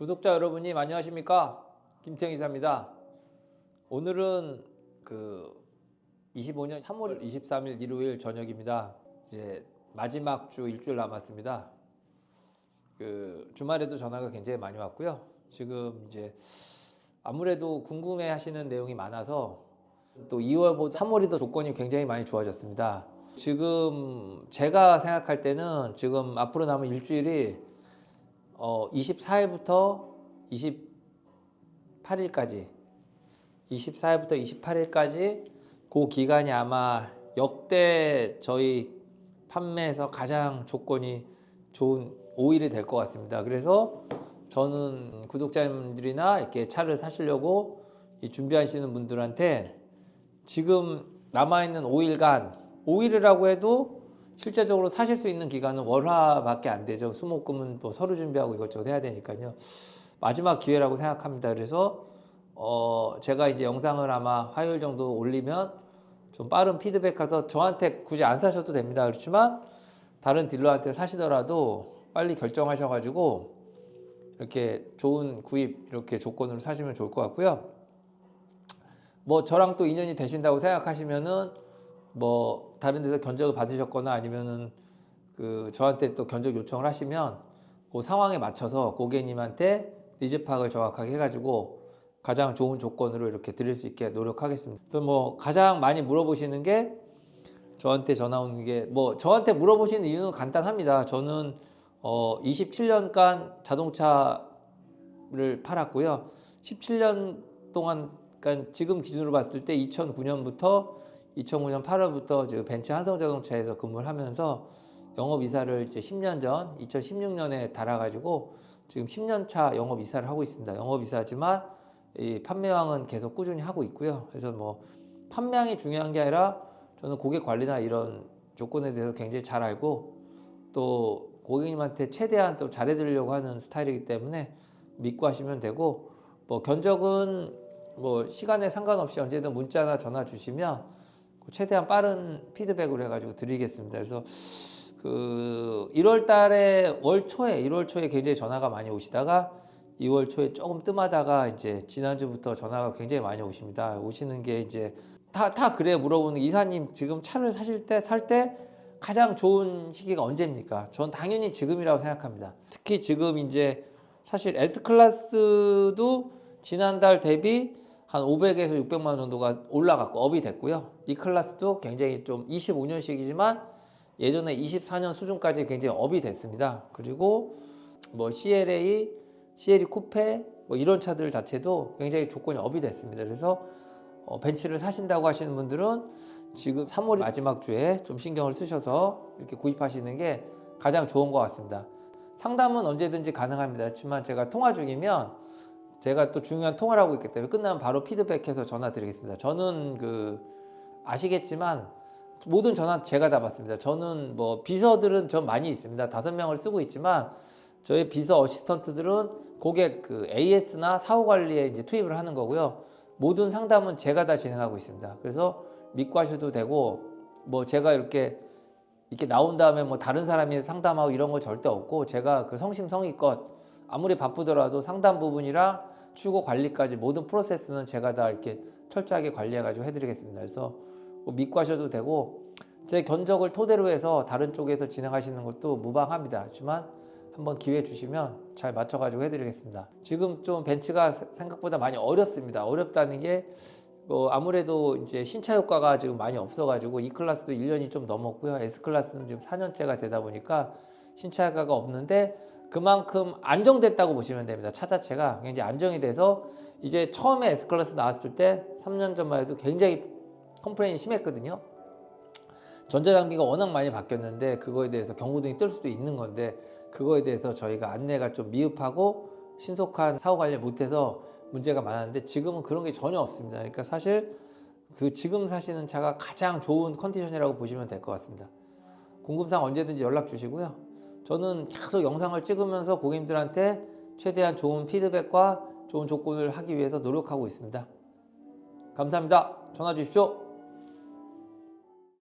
구독자 여러분님 안녕하십니까 김태형 이사입니다. 오늘은 그 25년 3월 23일 일요일 저녁입니다. 이제 마지막 주 일주일 남았습니다. 그 주말에도 전화가 굉장히 많이 왔고요. 지금 이제 아무래도 궁금해 하시는 내용이 많아서 또 2월보다 3월이 더 조건이 굉장히 많이 좋아졌습니다. 지금 제가 생각할 때는 지금 앞으로 남은 일주일이 어 24일부터 28일까지 24일부터 28일까지 그 기간이 아마 역대 저희 판매에서 가장 조건이 좋은 5일이 될 것 같습니다. 그래서 저는 구독자님들이나 이렇게 차를 사시려고 이 준비하시는 분들한테 지금 남아있는 5일간 5일이라고 해도 실제적으로 사실 수 있는 기간은 월화밖에 안 되죠. 수목금은 뭐 서류 준비하고 이것저것 해야 되니까요. 마지막 기회라고 생각합니다. 그래서 어 제가 이제 영상을 아마 화요일 정도 올리면 좀 빠른 피드백 가서 저한테 굳이 안 사셔도 됩니다. 그렇지만 다른 딜러한테 사시더라도 빨리 결정하셔가지고 이렇게 좋은 구입 이렇게 조건으로 사시면 좋을 것 같고요. 뭐 저랑 또 인연이 되신다고 생각하시면은 뭐 다른 데서 견적을 받으셨거나 아니면은 그 저한테 또 견적 요청을 하시면 그 상황에 맞춰서 고객님한테 니즈 파악을 정확하게 해가지고 가장 좋은 조건으로 이렇게 드릴 수 있게 노력하겠습니다. 그래서 뭐 가장 많이 물어보시는 게 저한테 전화 오는 게 뭐 저한테 물어보시는 이유는 간단합니다. 저는 어 27년간 자동차를 팔았고요. 17년 동안 그러니까 지금 기준으로 봤을 때 2009년부터 2009년 8월부터 지금 벤츠 한성자동차에서 근무를 하면서 영업 이사를 이제 10년 전 2016년에 달아가지고 지금 10년 차 영업 이사를 하고 있습니다. 영업 이사지만 이 판매왕은 계속 꾸준히 하고 있고요. 그래서 뭐 판매왕이 중요한 게 아니라 저는 고객 관리나 이런 조건에 대해서 굉장히 잘 알고 또 고객님한테 최대한 또 잘해드리려고 하는 스타일이기 때문에 믿고 하시면 되고 뭐 견적은 뭐 시간에 상관없이 언제든 문자나 전화 주시면 최대한 빠른 피드백으로 해가지고 드리겠습니다. 그래서 그 1월 달에 월 초에 1월 초에 굉장히 전화가 많이 오시다가 2월 초에 조금 뜸하다가 이제 지난주부터 전화가 굉장히 많이 오십니다. 오시는 게 이제 다, 다 그래 물어보는 게, 이사님 지금 차를 사실 때 살 때 가장 좋은 시기가 언제입니까? 전 당연히 지금이라고 생각합니다. 특히 지금 이제 사실 S 클래스도 지난달 대비 한 500에서 600만 원 정도가 올라갔고 업이 됐고요. 이 클래스도 굉장히 좀 25년식이지만 예전에 24년 수준까지 굉장히 업이 됐습니다. 그리고 뭐 CLA, CLE 쿠페 뭐 이런 차들 자체도 굉장히 조건이 업이 됐습니다. 그래서 어, 벤츠를 사신다고 하시는 분들은 지금 3월 마지막 주에 좀 신경을 쓰셔서 이렇게 구입하시는 게 가장 좋은 것 같습니다. 상담은 언제든지 가능합니다. 그렇지만 제가 통화 중이면 제가 또 중요한 통화를 하고 있기 때문에 끝나면 바로 피드백해서 전화 드리겠습니다. 저는 그 아시겠지만 모든 전화 제가 다 받습니다. 저는 뭐 비서들은 전 많이 있습니다. 다섯 명을 쓰고 있지만 저희 비서 어시스턴트들은 고객 그 AS나 사후 관리에 이제 투입을 하는 거고요. 모든 상담은 제가 다 진행하고 있습니다. 그래서 믿고 하셔도 되고 뭐 제가 이렇게 이렇게 나온 다음에 뭐 다른 사람이 상담하고 이런 거 절대 없고 제가 그 성심성의껏 아무리 바쁘더라도 상담 부분이랑 추고 관리까지 모든 프로세스는 제가 다 이렇게 철저하게 관리해가지고 해드리겠습니다. 그래서 뭐 믿고 하셔도 되고 제 견적을 토대로 해서 다른 쪽에서 진행하시는 것도 무방합니다. 하지만 한번 기회 주시면 잘 맞춰가지고 해드리겠습니다. 지금 좀 벤츠가 생각보다 많이 어렵습니다. 어렵다는 게 어, 아무래도 이제 신차 효과가 지금 많이 없어가지고 E 클래스도 1년이 좀 넘었고요. S 클래스는 지금 4년째가 되다 보니까 신차 효과가 없는데 그만큼 안정됐다고 보시면 됩니다. 차 자체가 굉장히 안정이 돼서 이제 처음에 S 클래스 나왔을 때 3년 전만 해도 굉장히 컴플레인이 심했거든요. 전자장비가 워낙 많이 바뀌었는데 그거에 대해서 경고등이 뜰 수도 있는 건데 그거에 대해서 저희가 안내가 좀 미흡하고 신속한 사후 관리를 못해서 문제가 많았는데 지금은 그런 게 전혀 없습니다. 그러니까 사실 그 지금 사시는 차가 가장 좋은 컨디션이라고 보시면 될 것 같습니다. 궁금사항 언제든지 연락 주시고요. 저는 계속 영상을 찍으면서 고객님들한테 최대한 좋은 피드백과 좋은 조건을 하기 위해서 노력하고 있습니다. 감사합니다. 전화 주십시오.